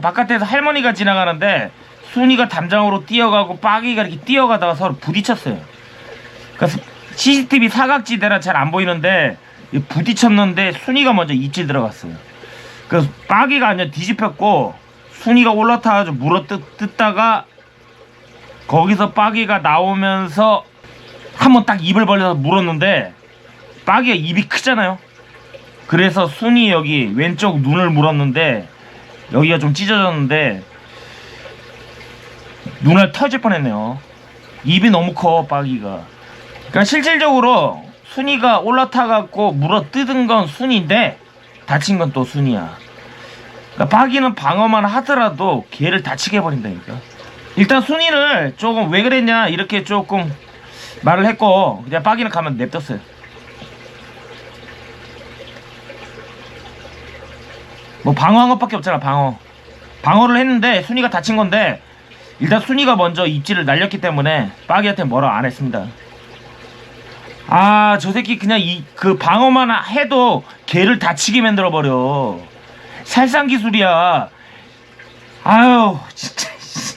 바깥에서 할머니가 지나가는데 순이가 담장으로 뛰어가고 빠기가 이렇게 뛰어가다가 서로 부딪혔어요. 그래서 CCTV 사각지대라 잘 안 보이는데 이 부딪혔는데 순이가 먼저 입질 들어갔어요. 그래서 빠기가 완전 뒤집혔고 순이가 올라타가지고 물어 뜯, 뜯다가 거기서 빠기가 나오면서 한번 딱 입을 벌려서 물었는데 빠기가 입이 크잖아요. 그래서 순이 여기 왼쪽 눈을 물었는데 여기가 좀 찢어졌는데 눈알 터질 뻔했네요. 입이 너무 커 빠기가. 그러니까 실질적으로 순이가 올라타 갖고 물어 뜯은 건 순인데 다친 건 또 순이야. 그러니까 빠기는 방어만 하더라도 걔를 다치게 해버린다니까. 일단 순이를 조금 왜 그랬냐 이렇게 조금 말을 했고 그냥 빠기는 가면 냅뒀어요. 뭐 방어한 것밖에 없잖아 방어. 방어를 했는데 순이가 다친 건데 일단 순이가 먼저 입질을 날렸기 때문에 빠기한테 뭐라 안 했습니다. 아, 저 새끼 그냥 이 그 방어만 해도 걔를 다치게 만들어 버려. 살상 기술이야. 아유, 진짜. 씨.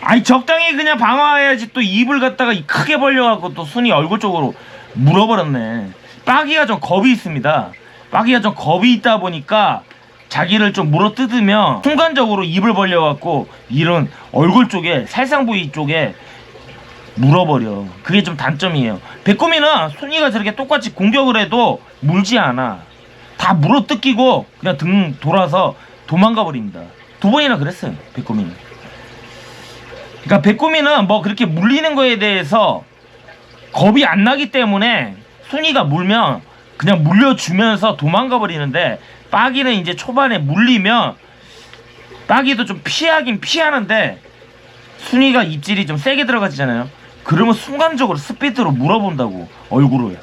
아니 적당히 그냥 방어해야지 또 입을 갖다가 이 크게 벌려갖고 또 순이 얼굴 쪽으로 물어버렸네. 빠기가 좀 겁이 있습니다. 빠기가 좀 겁이 있다 보니까 자기를 좀 물어 뜯으면 순간적으로 입을 벌려갖고 이런 얼굴 쪽에 살상 부위 쪽에 물어버려. 그게 좀 단점이에요. 백곰이는 순이가 저렇게 똑같이 공격을 해도 물지 않아. 다 물어 뜯기고 그냥 등 돌아서 도망가 버립니다. 두 번이나 그랬어요. 백곰이는. 그러니까 백곰이는 뭐 그렇게 물리는 거에 대해서 겁이 안 나기 때문에 순이가 물면 그냥 물려주면서 도망가 버리는데 빠기는 이제 초반에 물리면 빠기도 좀 피하긴 피하는데 순이가 입질이 좀 세게 들어가지잖아요. 그러면 순간적으로 스피드로 물어본다고 얼굴을.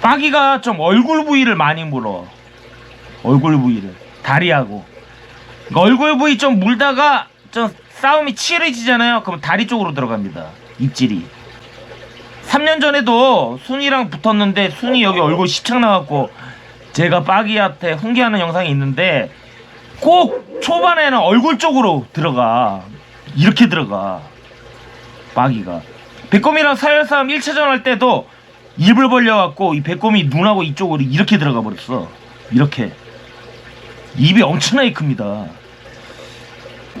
빠기가 좀 얼굴 부위를 많이 물어. 얼굴 부위를 다리하고. 그러니까 얼굴 부위 좀 물다가 좀 싸움이 치열해지잖아요. 그럼 다리 쪽으로 들어갑니다. 입질이. 3년 전에도 순이랑 붙었는데 순이 여기 얼굴 시창 나갖고 제가 빠기한테 훈계하는 영상이 있는데 꼭 초반에는 얼굴 쪽으로 들어가. 이렇게 들어가. 빠기가. 백곰이랑 사열싸움 1차전 할 때도 입을 벌려갖고 이 백곰이 눈하고 이쪽으로 이렇게 들어가 버렸어. 이렇게. 입이 엄청나게 큽니다.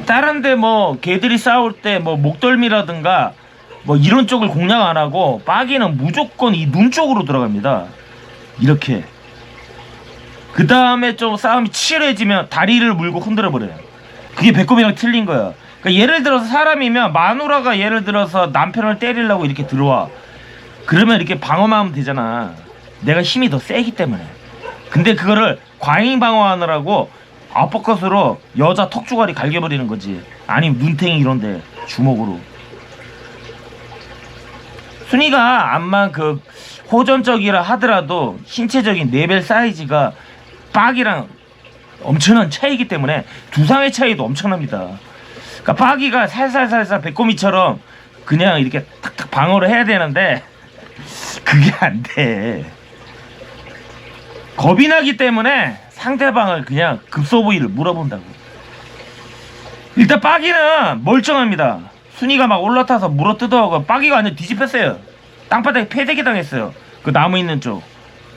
다른데 뭐 개들이 싸울 때 뭐 목덜미라든가 뭐 이런 쪽을 공략 안 하고 빠기는 무조건 이 눈 쪽으로 들어갑니다. 이렇게. 그 다음에 좀 싸움이 치열해지면 다리를 물고 흔들어 버려요. 그게 배꼽이랑 틀린 거야. 그러니까 예를 들어서 사람이면 마누라가 예를 들어서 남편을 때리려고 이렇게 들어와. 그러면 이렇게 방어만 하면 되잖아. 내가 힘이 더 세기 때문에. 근데 그거를 과잉 방어하느라고 아퍼컷으로 여자 턱주가리 갈겨버리는 거지. 아니면 눈탱이 이런데 주먹으로. 순이가 암만 그 호전적이라 하더라도 신체적인 레벨 사이즈가 빠기랑 엄청난 차이기 때문에 두상의 차이도 엄청납니다. 그러니까 빠기가 살살살살 배꼽이처럼 그냥 이렇게 탁탁 방어를 해야 되는데 그게 안 돼. 겁이 나기 때문에 상대방을 그냥 급소 부위를 물어본다고. 일단 빠기는 멀쩡합니다. 순이가 막 올라타서 물어 뜯어가고 빠기가 완전 뒤집혔어요. 땅바닥에 패대기 당했어요. 그 나무 있는 쪽,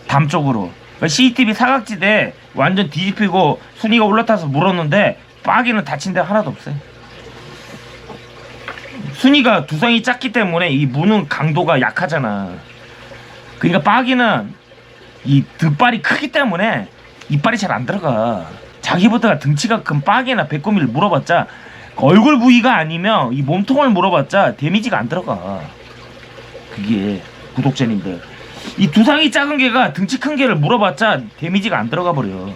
담 쪽으로. 그러니까 CCTV 사각지대 완전 뒤집히고 순이가 올라타서 물었는데 빠기는 다친 데 하나도 없어요. 순이가 두상이 작기 때문에 이 무는 강도가 약하잖아. 그러니까 빠기는 이 득발이 크기 때문에 이빨이 잘 안 들어가. 자기보다 등치가 큰 빠기나 배꼽이를 물어봤자 얼굴 부위가 아니면 이 몸통을 물어봤자 데미지가 안 들어가. 그게 구독자님들. 이 두상이 작은 개가 등치 큰 개를 물어봤자 데미지가 안 들어가 버려.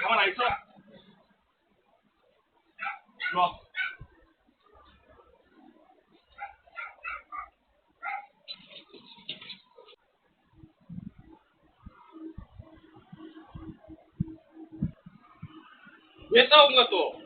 가만 안 있어? 일로 왜 싸운 거야 또?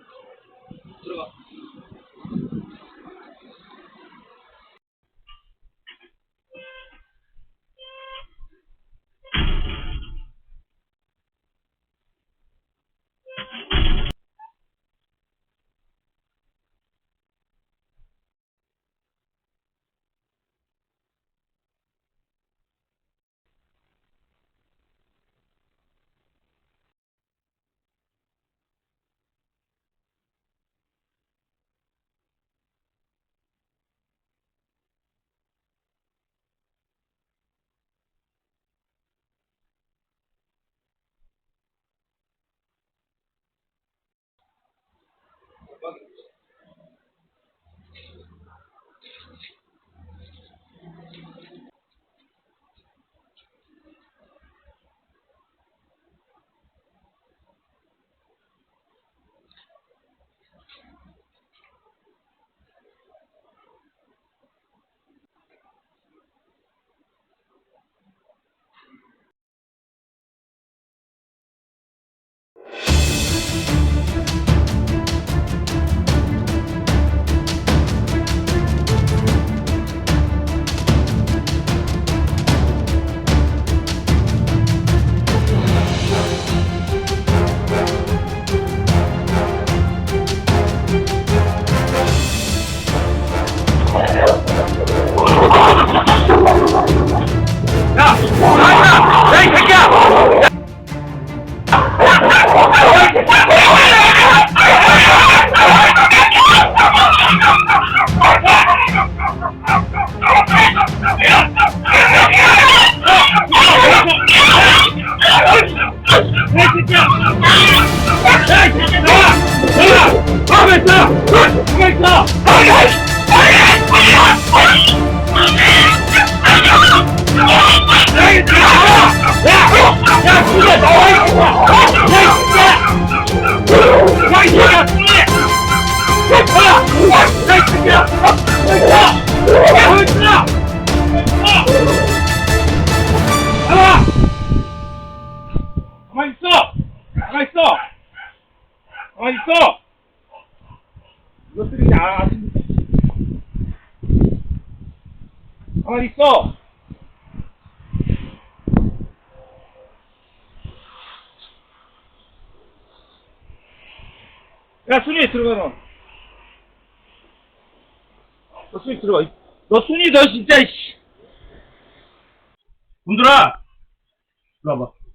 이것들이 아, 가만 있어! 야, 순이 들어가, 너. 너 순이 들어가. 너 순이 너 진짜, 씨. 문들아! 일로 와봐.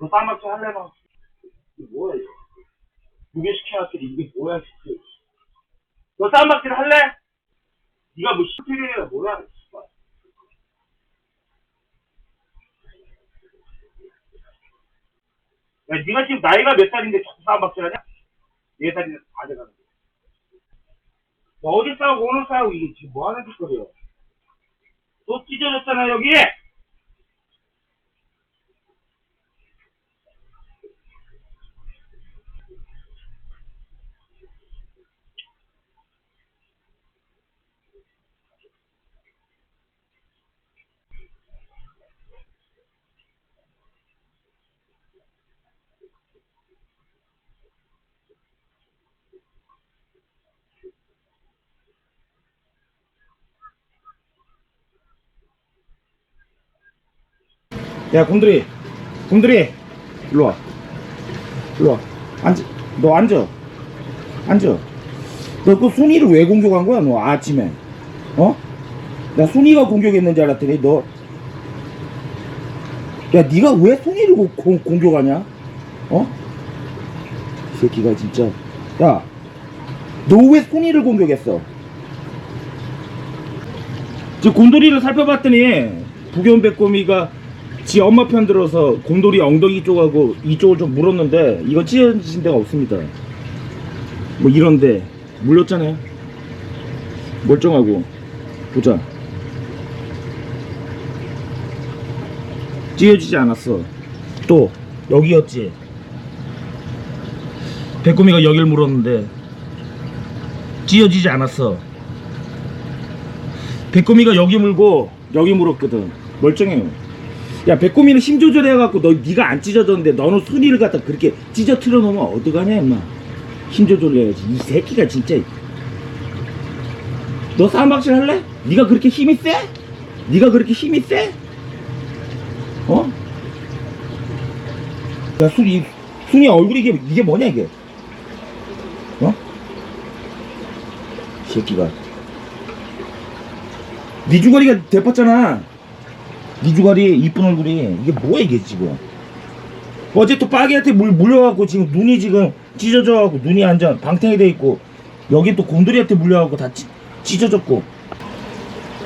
너 쌍맞기 할래, 너? 이게 뭐야, 이거? 두개 시켜놨더니 이게 뭐야, 진짜. 너 쌍맞기를 할래? 네가 뭐 시킬이야, 뭐야. 야, 네가 지금 나이가 몇 살인데 자꾸 쌍맞기 하냐? 네 살이나 다 돼가는데. 너 어디 싸우고 오늘 싸우고 이게 지금 뭐 하는 짓거리야? 또 찢어졌잖아, 여기! 야 곰돌이 곰돌이 일로 와 일로 와 앉아 너 앉아 앉아 너 그 순이를 왜 공격한 거야 너 아침에 어? 나 순이가 공격했는 줄 알았더니 너 야, 네가 왜 송이를 고- 고- 공격하냐? 어? 이 새끼가 진짜. 야, 너왜 송이를 공격했어? 지금 곰돌이를 살펴봤더니 부견백곰이가 지 엄마 편 들어서 곰돌이 엉덩이 쪽하고 이쪽을 좀 물었는데 이거 찢어진 데가 없습니다. 뭐 이런데 물렸잖아요. 멀쩡하고 보자. 찢어지지 않았어. 또 여기였지. 백곰이가 여길 물었는데 찢어지지 않았어. 백곰이가 여기 물고 여기 물었거든. 멀쩡해요. 야 백곰이는 힘 조절해갖고 너 네가 안 찢어졌는데 너는 순이를 갖다 그렇게 찢어 틀어 놓으면 어떡하냐 임마. 힘 조절해야지. 이 새끼가 진짜. 너 싸움박질 할래? 네가 그렇게 힘이 세? 네가 그렇게 힘이 세? 어? 야, 순이, 순이 얼굴이 이게, 이게 뭐냐, 이게? 어? 이 새끼가. 네 주거리가 대팠잖아. 네 주거리, 이쁜 얼굴이. 이게 뭐야, 이게 지금? 어제 또 빠개한테 물, 물려갖고 지금 눈이 지금 찢어져갖고 눈이 완전 방탕이 돼 있고 여기 또 곰돌이한테 물려갖고 다 찢, 찢어졌고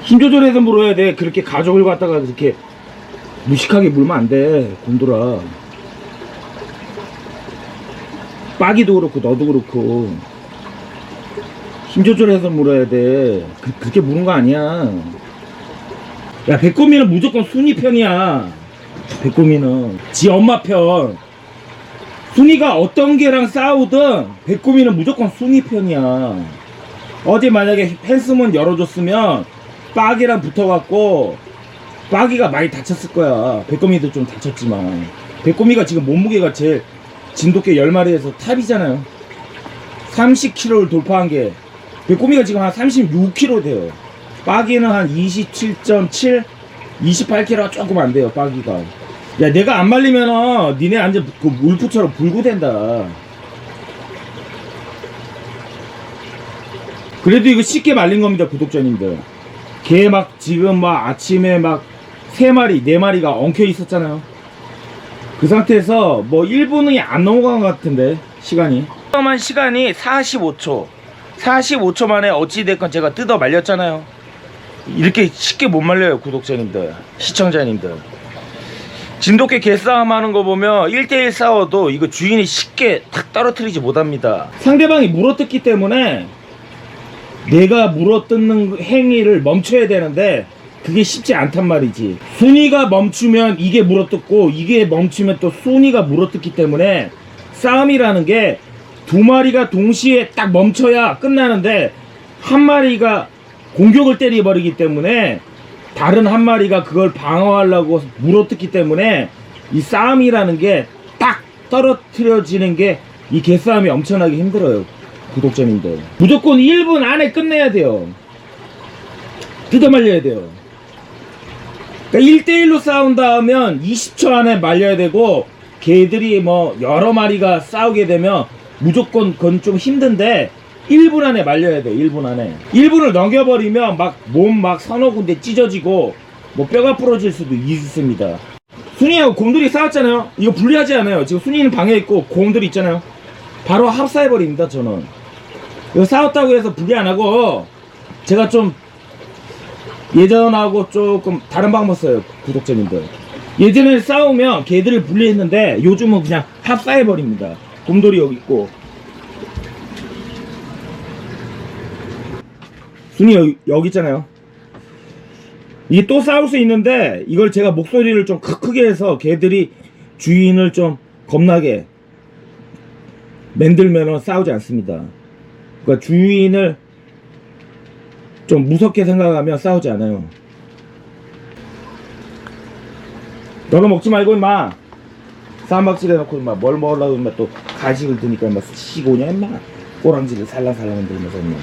힘 조절해서 물어야 돼. 그렇게 가족을 갖다가 이렇게 무식하게 물면 안 돼, 곰돌아. 빠기도 그렇고, 너도 그렇고. 힘 조절해서 물어야 돼. 그, 그렇게 무는 거 아니야. 야, 백곰이는 무조건 순이 편이야. 백곰이는. 지 엄마 편. 순이가 어떤 개랑 싸우든, 백곰이는 무조건 순이 편이야. 어제 만약에 펜스문 열어줬으면, 빠기랑 붙어갖고, 빠기가 많이 다쳤을 거야. 백거미도 좀 다쳤지만. 백거미가 지금 몸무게가 제일 진돗개 10마리에서 탑이잖아요. 30kg를 돌파한 게. 백거미가 지금 한 36kg 돼요. 빠기는 한 27.7, 28kg 조금 안 돼요, 빠기가. 야, 내가 안 말리면은 니네 완전 그 울프처럼 불구된다. 그래도 이거 쉽게 말린 겁니다, 구독자님들. 걔막 지금 막 아침에 막 세 마리, 네 마리가 엉켜 있었잖아요. 그 상태에서 뭐 1분이 안 넘어간 것 같은데 시간이. 만 시간이 45초. 45초 만에 어찌됐건 제가 뜯어 말렸잖아요. 이렇게 쉽게 못 말려요, 구독자님들, 시청자님들. 진돗개 개싸움 하는 거 보면 1대1 싸워도 이거 주인이 쉽게 탁 떨어뜨리지 못합니다. 상대방이 물어뜯기 때문에 내가 물어뜯는 행위를 멈춰야 되는데 그게 쉽지 않단 말이지. 순이가 멈추면 이게 물어뜯고 이게 멈추면 또 순이가 물어뜯기 때문에 싸움이라는 게 두 마리가 동시에 딱 멈춰야 끝나는데 한 마리가 공격을 때려버리기 때문에 다른 한 마리가 그걸 방어하려고 물어뜯기 때문에 이 싸움이라는 게 딱 떨어뜨려지는 게 이 개싸움이 엄청나게 힘들어요. 구독자님들. 무조건 1분 안에 끝내야 돼요. 뜯어 말려야 돼요. 그러니까 1대1로 싸운다 하면 20초 안에 말려야 되고 개들이 뭐 여러 마리가 싸우게 되면 무조건 그건 좀 힘든데 1분 안에 말려야 돼 1분 안에. 1분을 넘겨버리면 막 몸 막 서너 군데 찢어지고 뭐 뼈가 부러질 수도 있습니다. 순이하고 곰돌이 싸웠잖아요. 이거 분리하지 않아요. 지금 순이는 방에 있고 곰돌이 있잖아요. 바로 합사해버립니다 저는. 이거 싸웠다고 해서 분리 안 하고 제가 좀 예전하고 조금 다른 방법 써요 구독자님들. 예전에 싸우면 개들을 분리했는데 요즘은 그냥 합사해버립니다. 곰돌이 여기 있고 순이 여기, 여기 있잖아요 이게 또 싸울 수 있는데 이걸 제가 목소리를 좀 크- 크게 해서 개들이 주인을 좀 겁나게 만들면 싸우지 않습니다 그러니까 주인을 좀 무섭게 생각하면 싸우지 않아요. 너는 먹지 말고 임마. 쌈박질 해놓고 임마 뭘 먹으려고 임마 또 가식을 드니까 임마 시고냐 임마. 꼬랑지를 살랑살랑 흔들면서 임마.